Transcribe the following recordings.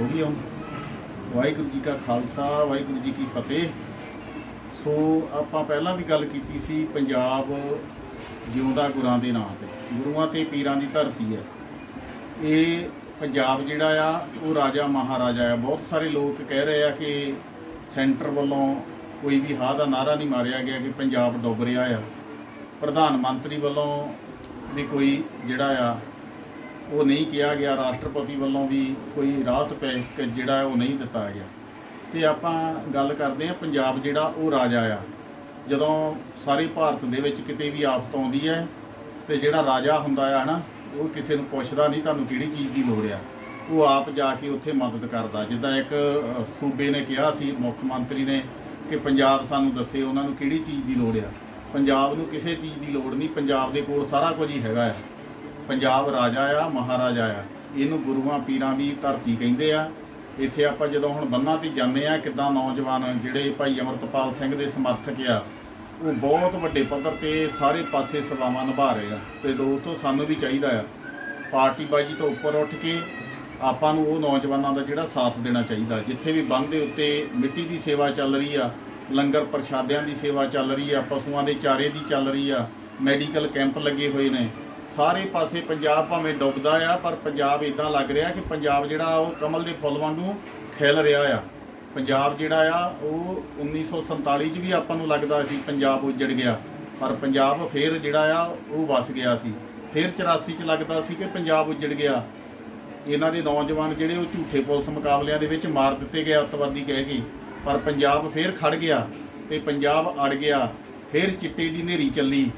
ਹੋ ਗਈ ਹੁਣ ਵਾਹਿਗੁਰੂ ਜੀ ਕਾ ਖਾਲਸਾ, ਵਾਹਿਗੁਰੂ ਜੀ ਕੀ ਫਤਿਹ। ਸੋ ਆਪਾਂ ਪਹਿਲਾਂ ਵੀ ਗੱਲ ਕੀਤੀ ਸੀ ਪੰਜਾਬ ਜਿਉਂਦਾ ਗੁਰਾਂ ਦੇ ਨਾਂ ਤੇ। ਗੁਰੂਆਂ ਤੇ ਪੀਰਾਂ ਦੀ ਧਰਤੀ ਹੈ। ਇਹ ਪੰਜਾਬ ਜਿਹੜਾ ਆ, ਉਹ ਰਾਜਾ ਮਹਾਰਾਜਾ ਆ। ਬਹੁਤ ਸਾਰੇ ਲੋਕ ਕਹਿ ਰਹੇ ਆ ਕਿ ਸੈਂਟਰ ਵੱਲੋਂ ਕੋਈ ਵੀ ਹਾਂ ਦਾ ਨਾਰਾ ਨਹੀਂ ਮਾਰਿਆ ਗਿਆ ਕਿ ਪੰਜਾਬ ਡੁੱਬ ਰਿਹਾ ਆ। ਪ੍ਰਧਾਨ ਮੰਤਰੀ ਵੱਲੋਂ ਵੀ ਕੋਈ ਜਿਹੜਾ ਆ ਉਹ ਨਹੀਂ ਕਿਹਾ ਗਿਆ, ਰਾਸ਼ਟਰਪਤੀ ਵੱਲੋਂ ਵੀ ਕੋਈ ਰਾਹਤ ਪੈਕ ਜਿਹੜਾ ਉਹ ਨਹੀਂ ਦਿੱਤਾ ਗਿਆ। ਤੇ ਆਪਾਂ ਗੱਲ ਕਰਦੇ ਹਾਂ, ਪੰਜਾਬ ਜਿਹੜਾ ਉਹ ਰਾਜਾ ਆ। ਜਦੋਂ ਸਾਰੇ ਭਾਰਤ ਦੇ ਵਿੱਚ ਕਿਤੇ ਵੀ ਆਫਤ ਆਉਂਦੀ ਹੈ ਤੇ ਜਿਹੜਾ ਰਾਜਾ ਹੁੰਦਾ ਆ ਹਨਾ ਉਹ ਕਿਸੇ ਨੂੰ ਪੁੱਛਦਾ ਨਹੀਂ, ਤੁਹਾਨੂੰ ਕਿਹੜੀ ਚੀਜ਼ ਦੀ ਲੋੜ ਆ? ਉਹ ਆਪ ਜਾ ਕੇ ਉੱਥੇ ਮਦਦ ਕਰਦਾ। ਜਿੱਦਾਂ ਇੱਕ ਸੂਬੇ ਨੇ ਕਿਹਾ ਸੀ, ਮੁੱਖ ਮੰਤਰੀ ਨੇ ਕਿ ਪੰਜਾਬ ਸਾਨੂੰ ਦੱਸੇ ਉਹਨਾਂ ਨੂੰ ਕਿਹੜੀ ਚੀਜ਼ ਦੀ ਲੋੜ ਆ। ਪੰਜਾਬ ਨੂੰ ਕਿਸੇ ਚੀਜ਼ ਦੀ ਲੋੜ ਨਹੀਂ, ਪੰਜਾਬ ਦੇ ਕੋਲ ਸਾਰਾ ਕੁਝ ਹੀ ਹੈਗਾ ਆ। ਪੰਜਾਬ ਰਾਜਾ ਆ, ਮਹਾਰਾਜਾ ਆ। ਇਹਨੂੰ ਗੁਰੂਆਂ ਪੀਰਾਂ ਦੀ ਧਰਤੀ ਕਹਿੰਦੇ ਆ। ਇੱਥੇ ਆਪਾਂ ਜਦੋਂ ਹੁਣ ਬੰਨਾਂ ਤੇ ਜਾਂਦੇ ਆ, ਕਿੱਦਾਂ ਨੌਜਵਾਨ ਜਿਹੜੇ ਭਾਈ ਅਮਰਤਪਾਲ ਸਿੰਘ ਦੇ ਸਮਰਥਕ ਆ, ਉਹ ਬਹੁਤ ਵੱਡੇ ਪੱਧਰ ਤੇ ਸਾਰੇ ਪਾਸੇ ਸੇਵਾਵਾਂ ਨਿਭਾ ਰਹੇ ਆ। ਤੇ ਦੋਸਤੋ, ਸਾਨੂੰ ਵੀ ਚਾਹੀਦਾ ਆ। ਪਾਰਟੀਬਾਜ਼ੀ ਤੋਂ ਉੱਪਰ ਉੱਠ ਕੇ ਆਪਾਂ ਨੂੰ ਉਹ ਨੌਜਵਾਨਾਂ ਦਾ ਜਿਹੜਾ ਸਾਥ ਦੇਣਾ ਚਾਹੀਦਾ। ਜਿੱਥੇ ਵੀ ਬੰਦ ਦੇ ਉੱਤੇ ਮਿੱਟੀ ਦੀ ਸੇਵਾ ਚੱਲ ਰਹੀ ਆ, ਲੰਗਰ ਪ੍ਰਸ਼ਾਦਿਆਂ ਦੀ ਸੇਵਾ ਚੱਲ ਰਹੀ ਆ, ਪਸ਼ੂਆਂ ਦੇ ਚਾਰੇ ਦੀ ਚੱਲ ਰਹੀ ਆ, ਮੈਡੀਕਲ ਕੈਂਪ ਲੱਗੇ ਹੋਏ ਨੇ। ਸਾਰੇ ਪਾਸੇ ਪੰਜਾਬ ਭਾਵੇਂ ਡੁੱਬਦਾ ਆ, ਪਰ ਪੰਜਾਬ ਇਦਾਂ ਲੱਗ ਰਿਹਾ ਕਿ ਪੰਜਾਬ ਜਿਹੜਾ ਉਹ ਕਮਲ ਦੇ ਫੁੱਲ ਵਾਂਗੂ ਖਿਲ ਰਿਹਾ ਆ। ਪੰਜਾਬ ਜਿਹੜਾ ਆ, ਉਹ 1947 ਚ ਵੀ ਆਪਾਂ ਨੂੰ ਲੱਗਦਾ ਸੀ ਪੰਜਾਬ ਉੱਜੜ ਗਿਆ, ਪਰ ਪੰਜਾਬ ਫੇਰ ਜਿਹੜਾ ਆ, ਉਹ ਵਸ ਗਿਆ ਸੀ। ਫੇਰ 84 ਚ ਲੱਗਦਾ ਸੀ ਕਿ ਪੰਜਾਬ ਉੱਜੜ ਗਿਆ। ਇਹਨਾਂ ਦੇ ਨੌਜਵਾਨ ਜਿਹੜੇ ਉਹ ਝੂਠੇ ਪੁਲਿਸ ਮੁਕਾਬਲਿਆਂ ਦੇ ਵਿੱਚ ਮਾਰ ਦਿੱਤੇ ਗਏ ਅੱਤਵਾਦੀ ਕਹਿ ਕੇ। ਪਰ ਪੰਜਾਬ ਫੇਰ ਖੜ ਗਿਆ ਤੇ ਪੰਜਾਬ ਅੜ ਗਿਆ। ਫੇਰ ਚਿੱਟੇ ਦੀ ਨੇਰੀ ਚੱਲੀ।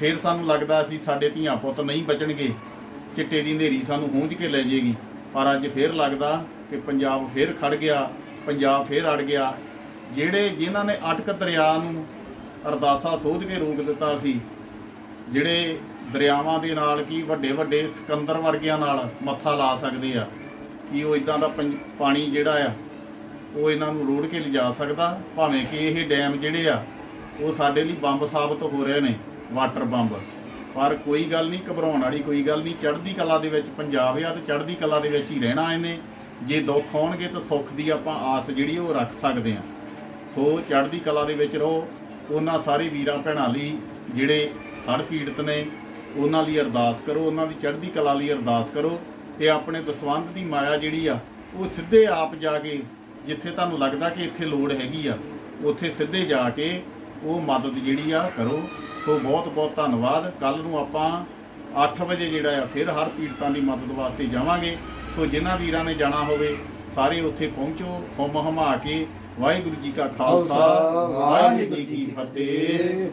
ਫਿਰ ਸਾਨੂੰ ਲੱਗਦਾ ਸੀ ਸਾਡੇ ਧੀਆਂ ਪੁੱਤ ਨਹੀਂ ਬਚਣਗੇ। ਚਿੱਟੇ ਦੀ ਹਨੇਰੀ ਸਾਨੂੰ ਹੂੰਝ ਕੇ ਲੈ ਜਾਏਗੀ ਪਰ ਅੱਜ ਫਿਰ ਲੱਗਦਾ ਕਿ ਪੰਜਾਬ ਫਿਰ ਖੜ ਗਿਆ, ਪੰਜਾਬ ਫਿਰ ਅੜ ਗਿਆ। ਜਿਹੜੇ ਜਿਨ੍ਹਾਂ ਨੇ ਅਟਕ ਦਰਿਆ ਨੂੰ ਅਰਦਾਸਾ ਸੋਧ ਕੇ ਰੋਕ ਦਿੱਤਾ ਸੀ, ਜਿਹੜੇ ਦਰਿਆਵਾਂ ਦੇ ਨਾਲ ਕੀ ਵੱਡੇ ਵੱਡੇ ਸਿਕੰਦਰ ਵਰਗਿਆਂ ਨਾਲ ਮੱਥਾ ਲਾ ਸਕਦੇ ਆ, ਕਿ ਉਹ ਇਦਾਂ ਦਾ ਪੰਜ- ਪਾਣੀ ਜਿਹੜਾ ਆ, ਉਹ ਇਹਨਾਂ ਨੂੰ ਰੋੜ ਕੇ ਲਿਜਾ ਸਕਦਾ? ਭਾਵੇਂ ਕਿ ਇਹ ਡੈਮ ਜਿਹੜੇ ਆ, ਉਹ ਸਾਡੇ ਲਈ ਬੰਬ ਸਾਬਤ ਹੋ ਰਹੇ ਨੇ। Water bomb. ਪਰ ਕੋਈ ਗੱਲ ਨਹੀਂ, ਘਬਰਾਉਣ ਵਾਲੀ ਕੋਈ ਗੱਲ ਨਹੀਂ। ਚੜ੍ਹਦੀ ਕਲਾ ਦੇ ਵਿੱਚ ਪੰਜਾਬ ਆ ਤੇ ਚੜ੍ਹਦੀ ਕਲਾ ਦੇ ਵਿੱਚ ਹੀ ਰਹਿਣਾ ਇਹਨੇ। ਜੇ ਦੁੱਖ ਆਉਣਗੇ ਤਾਂ ਸੁੱਖ ਦੀ ਆਪਾਂ ਆਸ ਜਿਹੜੀ ਉਹ ਰੱਖ ਸਕਦੇ ਆ ਸੋ ਚੜ੍ਹਦੀ ਕਲਾ ਦੇ ਵਿੱਚ ਰਹੋ। ਉਹਨਾਂ ਸਾਰੇ ਵੀਰਾਂ ਭੈਣਾਂ ਲਈ ਜਿਹੜੇ ਹੜ੍ਹ ਪੀੜਤ ਨੇ, ਉਹਨਾਂ ਲਈ ਅਰਦਾਸ ਕਰੋ। ਉਹਨਾਂ ਦੀ ਚੜ੍ਹਦੀ ਕਲਾ ਲਈ ਅਰਦਾਸ ਕਰੋ। ਤੇ ਆਪਣੇ ਦਸਵੰਧ ਦੀ ਮਾਇਆ ਜਿਹੜੀ ਆ, ਉਹ ਸਿੱਧੇ ਆਪ ਜਾ ਕੇ ਜਿੱਥੇ ਤੁਹਾਨੂੰ ਲੱਗਦਾ ਕਿ ਇੱਥੇ ਲੋੜ ਹੈਗੀ ਆ, ਉੱਥੇ ਸਿੱਧੇ ਜਾ ਕੇ ਉਹ ਮਦਦ ਜਿਹੜੀ ਆ ਕਰੋ। ਸੋ ਬਹੁਤ ਬਹੁਤ ਧੰਨਵਾਦ। ਕੱਲ ਨੂੰ ਆਪਾਂ 8 ਵਜੇ ਜਿਹੜਾ ਆ ਫਿਰ ਹਰ ਪੀੜਤਾਂ ਦੀ ਮਦਦ ਵਾਸਤੇ ਜਾਵਾਂਗੇ। ਸੋ ਜਿਨ੍ਹਾਂ ਵੀਰਾਂ ਨੇ ਜਾਣਾ ਹੋਵੇ ਸਾਰੇ ਉੱਥੇ ਪਹੁੰਚੋ ਹੁਮ ਹਮਾ ਕੇ ਵਾਹਿਗੁਰੂ ਜੀ ਕਾ ਖਾਲਸਾ ਵਾਹਿਗੁਰੂ ਜੀ ਕੀ ਫਤਿਹ।